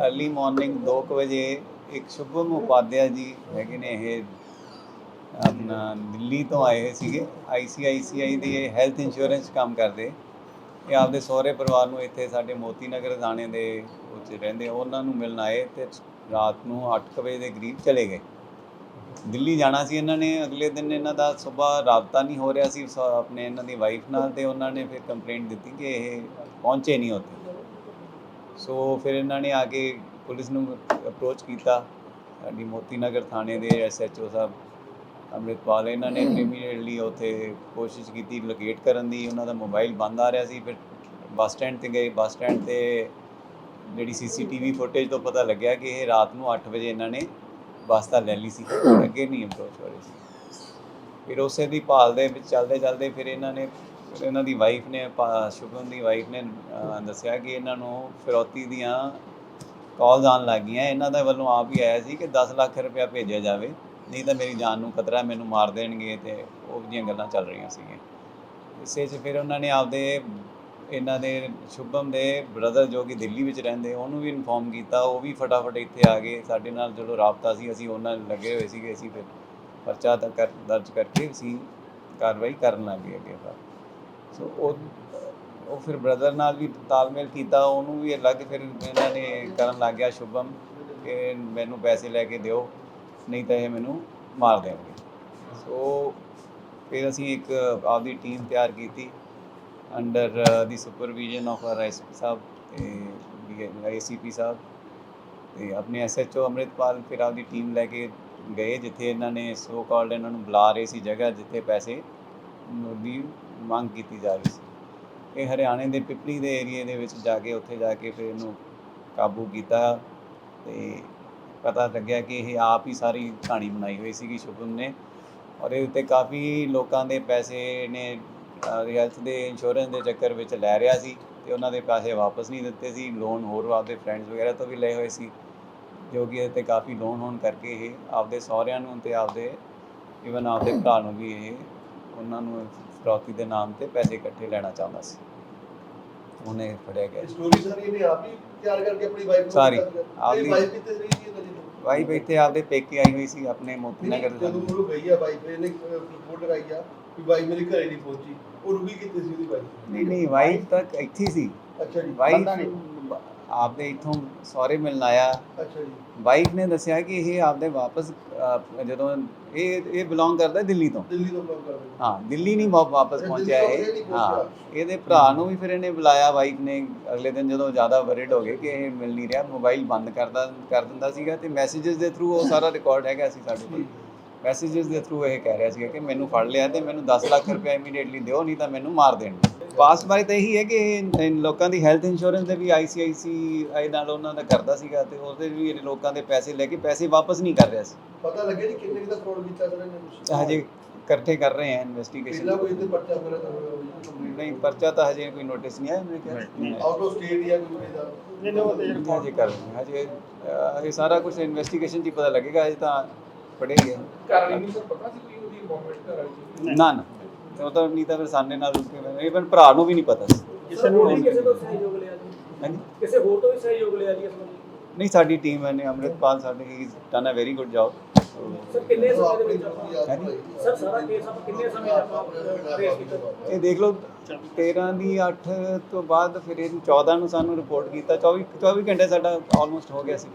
Early morning 2 ਵਜੇ ਇੱਕ ਸ਼ੁਭਮ ਉਪਾਧਿਆ ਜੀ ਹੈਗੇ ਨੇ ਇਹ, ਆਪਣਾ ਦਿੱਲੀ ਤੋਂ ਆਏ ਹੋਏ ਸੀਗੇ ਆਈਸੀਆਈਸੀਆਈ ਦੀ ਇਹ ਹੈਲਥ ਇੰਸ਼ੋਰੈਂਸ ਕੰਮ ਕਰਦੇ। ਇਹ ਆਪਦੇ ਸਹੁਰੇ ਪਰਿਵਾਰ ਨੂੰ ਇੱਥੇ ਸਾਡੇ ਮੋਤੀ ਨਗਰ ਥਾਣੇ ਦੇ ਵਿੱਚ ਰਹਿੰਦੇ, ਉਹਨਾਂ ਨੂੰ ਮਿਲਣ ਆਏ ਤੇ ਰਾਤ ਨੂੰ 8 ਵਜੇ ਦੇ ਕਰੀਬ ਚਲੇ ਗਏ। ਦਿੱਲੀ ਜਾਣਾ ਸੀ ਇਹਨਾਂ ਨੇ, ਅਗਲੇ ਦਿਨ ਇਹਨਾਂ ਦਾ ਸਵੇਰ ਰਾਬਤਾ ਨਹੀਂ ਹੋ ਰਿਹਾ ਸੀ ਆਪਣੇ ਇਹਨਾਂ ਦੀ ਵਾਈਫ ਨਾਲ ਤੇ ਉਹਨਾਂ ਨੇ ਫਿਰ ਕੰਪਲੇਂਟ ਦਿੱਤੀ ਕਿ ਇਹ ਪਹੁੰਚੇ ਨਹੀਂ ਉੱਥੇ। ਸੋ ਫਿਰ ਇਹਨਾਂ ਨੇ ਆ ਕੇ ਪੁਲਿਸ ਨੂੰ ਅਪਰੋਚ ਕੀਤਾ ਸਾਡੀ ਮੋਤੀ ਨਗਰ ਥਾਣੇ ਦੇ ਐਸਐਚਓ ਸਾਹਿਬ ਅੰਮ੍ਰਿਤਪਾਲ ਇਹਨਾਂ ਨੇ ਇਮੀਡੀਏਟਲੀ ਉੱਥੇ ਕੋਸ਼ਿਸ਼ ਕੀਤੀ ਲੋਕੇਟ ਕਰਨ ਦੀ ਉਹਨਾਂ ਦਾ ਮੋਬਾਈਲ ਬੰਦ ਆ ਰਿਹਾ ਸੀ ਫਿਰ ਬੱਸ ਸਟੈਂਡ ਤੇ ਗਏ ਬੱਸ ਸਟੈਂਡ ਤੇ ਜਿਹੜੀ ਸੀਸੀਟੀਵੀ ਫੁਟੇਜ ਤੋਂ ਪਤਾ ਲੱਗਿਆ ਕਿ ਇਹ ਰਾਤ ਨੂੰ 8 ਵਜੇ ਇਹਨਾਂ ਨੇ ਬੱਸ ਤਾਂ ਲੈ ਲਈ ਸੀ ਅੱਗੇ ਨਹੀਂ ਅਪਰੋਚ ਹੋ ਰਹੀ ਸੀ। ਫਿਰ ਉਸੇ ਦੀ ਭਾਲ ਦੇ ਵਿੱਚ ਚੱਲਦੇ ਚੱਲਦੇ ਫਿਰ ਇਹਨਾਂ ਨੇ ਫਿਰ ਇਹਨਾਂ ਦੀ ਵਾਈਫ ਨੇ ਪਾ- ਸ਼ੁਭਮ ਦੀ ਵਾਈਫ ਨੇ ਅਹ, ਦੱਸਿਆ ਕਿ ਇਹਨਾਂ ਨੂੰ ਫਿਰੌਤੀ ਦੀਆਂ ਕਾਲਸ ਆਉਣ ਲੱਗ ਗਈਆਂ। ਇਹਨਾਂ ਦਾ ਵੱਲੋਂ ਆਪ ਹੀ ਆਇਆ ਸੀ ਕਿ 10 ਲੱਖ ਰੁਪਇਆ ਭੇਜਿਆ ਜਾਵੇ। ਨਹੀਂ ਤਾਂ ਮੇਰੀ ਜਾਨ ਨੂੰ ਖਤਰਾ ਮੈਨੂੰ ਮਾਰ ਦੇਣਗੇ ਤੇ ਉਹ ਜਿਹੀਆਂ ਗੱਲਾਂ ਚੱਲ ਰਹੀਆਂ ਸੀਗੀਆਂ। ਇਸੇ 'ਚ ਫਿਰ ਉਹਨਾਂ ਨੇ ਆਪਦੇ ਇਹਨਾਂ ਦੇ ਸ਼ੁਭਮ ਦੇ ਬ੍ਰਦਰ ਜੋ ਕਿ ਦਿੱਲੀ ਵਿੱਚ ਰਹਿੰਦੇ ਉਹਨੂੰ ਵੀ ਇਨਫੋਰਮ ਕੀਤਾ। ਉਹ ਵੀ ਫਟਾਫਟ ਇੱਥੇ ਆ ਗਏ। ਸਾਡੇ ਨਾਲ ਜਦੋਂ ਰਾਬਤਾ ਸੀ ਅਸੀਂ ਉਹਨਾਂ ਨਾਲ ਲੱਗੇ ਹੋਏ ਸੀਗੇ। ਅਸੀਂ ਫਿਰ ਪਰਚਾ ਤਾਂ ਕਰ ਦਰਜ ਕਰਕੇ ਅਸੀਂ ਕਾਰਵਾਈ ਕਰਨ ਲੱਗੇ ਅੱਗੇ ਫਿਰ ਸੋ ਉਹ ਉਹ ਫਿਰ ਬ੍ਰਦਰ ਨਾਲ ਵੀ ਤਾਲਮੇਲ ਕੀਤਾ, ਉਹਨੂੰ ਵੀ ਅਲੱਗ ਫਿਰ ਇਹਨਾਂ ਨੇ ਕਰਨ ਲੱਗ ਗਿਆ ਸ਼ੁਭਮ ਕਿ ਮੈਨੂੰ ਪੈਸੇ ਲੈ ਕੇ ਦਿਓ, ਨਹੀਂ ਤਾਂ ਇਹ ਮੈਨੂੰ ਮਾਰ ਦੇਣਗੇ। ਸੋ ਫਿਰ ਅਸੀਂ ਇੱਕ ਆਪਦੀ ਟੀਮ ਤਿਆਰ ਕੀਤੀ under the supervision of R SP ਸਾਹਿਬ ਤੇ ਏਸੀਪੀ ਸਾਹਿਬ ਤੇ ਆਪਣੇ ਐਸਐਚਓ ਅੰਮ੍ਰਿਤਪਾਲ ਫਿਰ ਆਪਦੀ ਟੀਮ ਲੈ ਕੇ ਗਏ, ਜਿੱਥੇ ਇਹਨਾਂ ਨੇ ਸੋ ਕਾਲਡ ਇਹਨਾਂ ਨੂੰ ਬੁਲਾ ਰਹੇ ਸੀ ਜਗ੍ਹਾ, ਜਿੱਥੇ ਪੈਸੇ ਦੀ ਮੰਗ ਕੀਤੀ ਜਾ ਰਹੀ ਸੀ। ਇਹ ਹਰਿਆਣੇ ਦੇ ਪਿਪਲੀ ਦੇ ਏਰੀਏ ਦੇ ਵਿੱਚ ਜਾ ਕੇ ਉੱਥੇ ਜਾ ਕੇ ਫਿਰ ਇਹਨੂੰ ਕਾਬੂ ਕੀਤਾ ਤੇ ਪਤਾ ਲੱਗਿਆ ਕਿ ਇਹ ਆਪ ਹੀ ਸਾਰੀ ਕਹਾਣੀ ਬਣਾਈ ਹੋਈ ਸੀਗੀ ਸ਼ੁਭਮ ਨੇ ਔਰ ਇਹ ਉੱਤੇ ਕਾਫੀ ਲੋਕਾਂ ਦੇ ਪੈਸੇ ਨੇ ਹੈਲਥ ਦੇ ਇੰਸ਼ੋਰੈਂਸ ਦੇ ਚੱਕਰ ਵਿੱਚ ਲੈ ਰਿਹਾ ਸੀ ਤੇ ਉਹਨਾਂ ਦੇ ਪੈਸੇ ਵਾਪਸ ਨਹੀਂ ਦਿੱਤੇ ਸੀ। ਲੋਨ ਹੋਰ ਆਪਦੇ ਫਰੈਂਡਸ ਵਗੈਰਾ ਤੋਂ ਵੀ ਲਏ ਹੋਏ ਸੀ, ਜੋ ਕਿ ਇਹ ਤੇ ਕਾਫੀ ਲੋਨ ਹੋਣ ਕਰਕੇ ਇਹ ਆਪਦੇ ਸਹੁਰਿਆਂ ਨੂੰ ਤੇ ਆਪਦੇ ਇਵਨ ਆਪਦੇ ਭਰਾ ਨੂੰ ਵੀ ਇਹ ਉਹਨਾਂ ਨੂੰ ਫਿਰੌਤੀ ਦੇ ਨਾਮ ਤੇ ਪੈਸੇ ਇਕੱਠੇ ਲੈਣਾ ਚਾਹੁੰਦਾ ਸੀ। ਉਹਨੇ ਫੜਿਆ ਗਿਆ। ਸਟੋਰੀ ਸਾਰੀ ਇਹਨੇ ਆਪ ਹੀ ਤਿਆਰ ਕਰਕੇ ਆਪਣੀ ਵਾਈਫ ਨੂੰ ਸਾਰੀ, ਆਪਣੀ ਵਾਈਫ ਵੀ ਤੇ ਰਹੀ ਸੀ ਇਹਨਾਂ ਦੀ ਵਾਈ ਬੈਠੇ ਆਪਦੇ ਪੇਕੇ ਆਈ ਹੋਈ ਸੀ ਆਪਣੇ ਮੋਤੀ ਨਗਰ ਜਦੋਂ ਉਹ ਗਈ ਆ ਵਾਈਫ ਇਹਨੇ ਰਿਪੋਰਟ ਲਗਾਈ ਆ ਕਿ ਵਾਈਫ ਮੇਰੀ ਘਰੇ ਨਹੀਂ ਪਹੁੰਚੀ। ਉਹ ਰੁਕੀ ਕਿੱਥੇ ਸੀ ਉਹਦੀ ਵਾਈਫ ਨਹੀਂ ਨਹੀਂ ਵਾਈਫ ਤਾਂ ਇੱਥੇ ਸੀ। ਅੱਛਾ ਜੀ ਨਹੀਂ। ਆਪਦੇ ਇਥੋਂ ਸੌਰੇ ਮਿਲਣ ਆਇਆ। ਅੱਛਾ ਜੀ। ਵਾਈਫ ਨੇ ਦੱਸਿਆ ਕਿ ਇਹ ਆਪਦੇ ਵਾਪਸ ਜਦੋਂ ਇਹ ਇਹ ਬਿਲੋਂਗ ਕਰਦਾ ਦਿੱਲੀ ਤੋਂ। ਦਿੱਲੀ ਤੋਂ ਕੰਮ ਕਰਦੇ ਹਾਂ ਦਿੱਲੀ ਨਹੀਂ ਵਾ- ਵਾਪਸ ਪਹੁੰਚਿਆ ਇਹ। ਹਾਂ ਇਹਦੇ ਭਰਾ ਨੂੰ ਵੀ ਫਿਰ ਇਹਨੇ ਬੁਲਾਇਆ ਵਾਈਫ ਨੇ ਅਗਲੇ ਦਿਨ ਜਦੋਂ ਜ਼ਿਆਦਾ ਵਰਿਡ ਹੋ ਗਏ ਕਿ ਇਹ ਮਿਲ ਨਹੀਂ ਰਿਹਾ ਮੋਬਾਈਲ ਬੰਦ ਕਰਦਾ ਕਰ ਦਿੰਦਾ ਸੀਗਾ ਤੇ ਮੈਸੇजेस ਦੇ ਥਰੂ ਉਹ ਸਾਰਾ ਰਿਕਾਰਡ ਹੈਗਾ ਸੀ ਸਾਡੇ ਕੋਲ। ਮੈਸੇजेस ਦੇ ਥਰੂ ਇਹ ਕਹਿ ਰਿਹਾ ਸੀਗਾ ਕਿ ਮੈਨੂੰ ਫੜ ਲਿਆ ਤੇ ਮੈਨੂੰ 10 ਲੱਖ ਰੁਪਏ ਇਮੀਡੀਏਟਲੀ ਦਿਓ ਨਹੀਂ ਤਾਂ ਮੈਨੂੰ ਮਾਰ ਦੇਣਗੇ। ਪਾਸਟ ਬਾਰੇ ਤਾਂ ਇਹੀ ਹੈ ਕਿ ਇਨ ਲੋਕਾਂ ਦੀ ਹੈਲਥ ਇੰਸ਼ੋਰੈਂਸ ਦੇ ਵੀ ਆਈਸੀਆਈਸੀ ਨਾਲ ਉਹਨਾਂ ਦਾ ਕਰਦਾ ਸੀਗਾ ਤੇ ਉਹਦੇ ਵੀ ਇਹ ਲੋਕਾਂ ਦੇ ਪੈਸੇ ਲੈ ਕੇ ਪੈਸੇ ਵਾਪਸ ਨਹੀਂ ਕਰ ਰਿਹਾ ਸੀ। ਪਤਾ ਲੱਗਿਆ ਜੀ ਕਿੰਨੇ ਦਾ ਫਰਾਡ ਕੀਤਾ ਸਰ ਇਹਨੇ? ਹਜੇ ਇਕੱਠੇ ਕਰ ਰਹੇ ਹਾਂ ਇਨਵੈਸਟੀਗੇਸ਼ਨ ਪਹਿਲਾਂ ਕੋਈ ਤੇ ਪਰਚਾ ਤਾਂ ਕੰਪਲੀਟ ਨਹੀਂ ਪਰਚਾ ਤਾਂ ਹਜੇ ਕੋਈ ਨੋਟਿਸ ਨਹੀਂ ਆਇਆ ਮੇਰੇ ਖਿਆਲ ਆਊਟ ਆਫ ਸਟੇਟ ਜਾਂ ਕੋਈ ਇਹਦਾ? ਹਜੇ ਕਰ ਰਹੇ ਹਜੇ ਇਹ ਸਾਰਾ ਕੁਝ ਇਨਵੈਸਟੀਗੇਸ਼ਨ 'ਚ ਹੀ ਪਤਾ ਲੱਗੇਗਾ ਹਜੇ ਤਾਂ ਪੜੇ ਗਏ ਘਰ ਨਹੀਂ ਸਰ ਪਤਾ ਸੀ ਕੋਈ ਉਹਦੀ ਇਨਵੋਲਵਮੈਂਟ ਘਰ ਵਾਲੀ? ਨਾ ਨਾ। ਉਹ ਤਾਂ ਨਹੀਂ ਤਾਂ ਫਿਰ ਸਾਹਮਣੇ ਨਾਲ ਇਵਨ ਭਰਾ ਨੂੰ ਵੀ ਨਹੀਂ ਪਤਾ ਸੀ। ਕਿਸੇ ਨੂੰ ਨਹੀਂ ਕਿਸੇ ਤੋਂ ਸਹਿਯੋਗ ਲਿਆ ਜੀ। ਹਾਂਜੀ? ਕਿਸੇ ਹੋਰ ਤੋਂ ਵੀ ਸਹਿਯੋਗ ਲਿਆ ਜੀ ਇਸ ਵਾਰ? ਨਹੀਂ ਸਾਡੀ ਟੀਮ ਨੇ ਅੰਮ੍ਰਿਤਪਾਲ ਸਾਡੇ ਹੀ done a very good job sir ਕਿੰਨੇ ਸਮੇਂ ਦੇ ਵਿੱਚ। ਸਰ ਸਾਰਾ ਕੇਸ ਆਪਾਂ ਕਿੰਨੇ ਸਮੇਂ ਆਪਾਂ ਟ੍ਰੇਸ ਕੀਤਾ? ਇਹ ਦੇਖ ਲਓ 13 ਦੀ 8 ਤੋਂ ਬਾਅਦ ਫਿਰ ਇਹ 14 ਨੂੰ ਸਾਨੂੰ ਰਿਪੋਰਟ ਕੀਤਾ। 24 24 ਘੰਟੇ ਸਾਡਾ ਆਲਮੋਸਟ ਹੋ ਗਿਆ ਸੀ।